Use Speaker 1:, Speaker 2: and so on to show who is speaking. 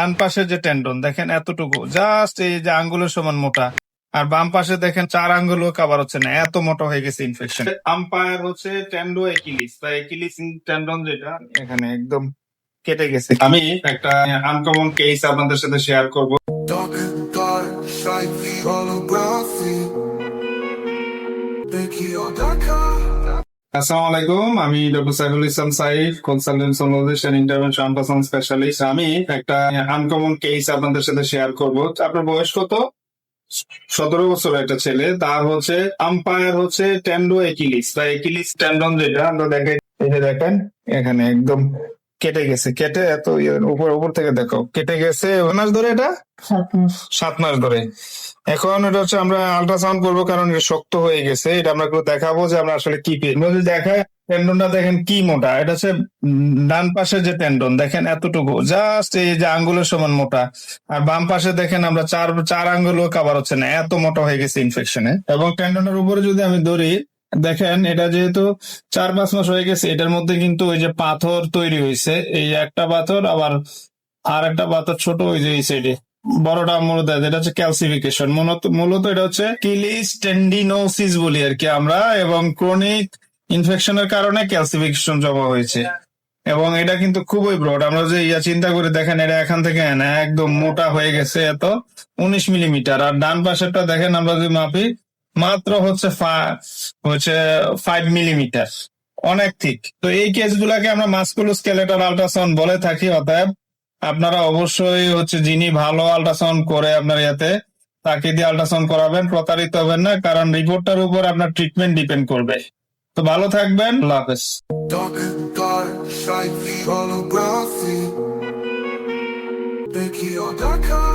Speaker 1: ডান পাশে যে টেন্ডন দেখেন এতটুকু জাস্ট এই যে আঙ্গুলের সমান মোটা আর বাম পাশে দেখেন চার আঙ্গুলও কাবার হচ্ছে না এত মোটা হয়ে গেছে ইনফেকশন আম্পায়ার হচ্ছে টেন্ডো একিলিস বা একিলিস টেন্ডন যেটা এখানে একদম কেটে গেছে। আমি একটা আনকমন কেস আপনাদের সাথে শেয়ার করব।
Speaker 2: Dark
Speaker 1: আসসালামু আলাইকুম আমি doctor Saiful Islam Saif consultant solution intervention specialist আমি একটা আনকমন কেস আপনাদের সাথে শেয়ার করব। আপনার বয়স কত? সতেরো বছর একটা ছেলে তার হচ্ছে আম্পায়ার হচ্ছে টেন্ডো একিলিস বা একিলিস টেন্ডন যেটা আমরা দেখেন এখানে একদম কেটে গেছে কেটে এত ইয়ে, উপর উপর থেকে দেখো কেটে গেছে মাস ধরে এটা? সাত মাস ধরে। এখন এটা হচ্ছে আমরা আল্ট্রাসাউন্ড করব কারণ শক্ত হয়ে গেছে। এটা আমরা দেখাবো যে আমরা আসলে কি পেয়ে যদি দেখায় টেন্ডনটা দেখেন কি মোটা। এটা হচ্ছে ডান পাশে যে টেন্ডন দেখেন এতটুকু। জাস্ট এই যে আঙ্গুলের সমান মোটা। আর বাম পাশে দেখেন আমরা চার চার আঙ্গুলও কাবার হচ্ছে না। এত মোটা হয়ে গেছে ইনফেকশনে এবং টেন্ডনের উপরে যদি আমি ধরি, দেখেন এটা যেহেতু চার, পাঁচ মাস হয়ে গেছে, এটার মধ্যে কিন্তু ওই যে পাথর তৈরি হয়েছে। এই একটা পাথর, আবার আর একটা পাথর ছোট ওই যে এই সাইডে বড়টা মূলত যেটা হচ্ছে ক্যালসিফিকেশন মূলত মূলত এটা হচ্ছে কিলিস টেন্ডিনোসিস বলি আর কি আমরা, এবং ক্রনিক ইনফেকশনের কারণে ক্যালসিফিকেশন জমা হয়েছে। এবং এটা কিন্তু খুবই ব্রড আমরা যে ইয়া চিন্তা করে দেখেন, এটা এখান থেকে একদম মোটা হয়ে গেছে এত উনিশ মিলিমিটার আর ডান পাশেরটা দেখেন, আমরা যদি মাপি, মাত্র হচ্ছে হচ্ছে ফাইভ মিলিমিটার অনেক ঠিক তো এই কেসগুলাকে আমরা মাস্কুলোস্কেলেটাল আল্ট্রাসাউন্ড বলে থাকি, অতএব আপনারা অবশ্যই হচ্ছে যিনি ভালো আল্ট্রাসাউন্ড করে আপনার ইয়াতে, তাকে দিয়ে আল্ট্রাসাউন্ড করাবেন, প্রতারিত হবেন না, কারণ রিপোর্টটার উপর আপনার ট্রিটমেন্ট ডিপেন্ড করবে। তো ভালো থাকবেন হাফেজ।
Speaker 2: Dark and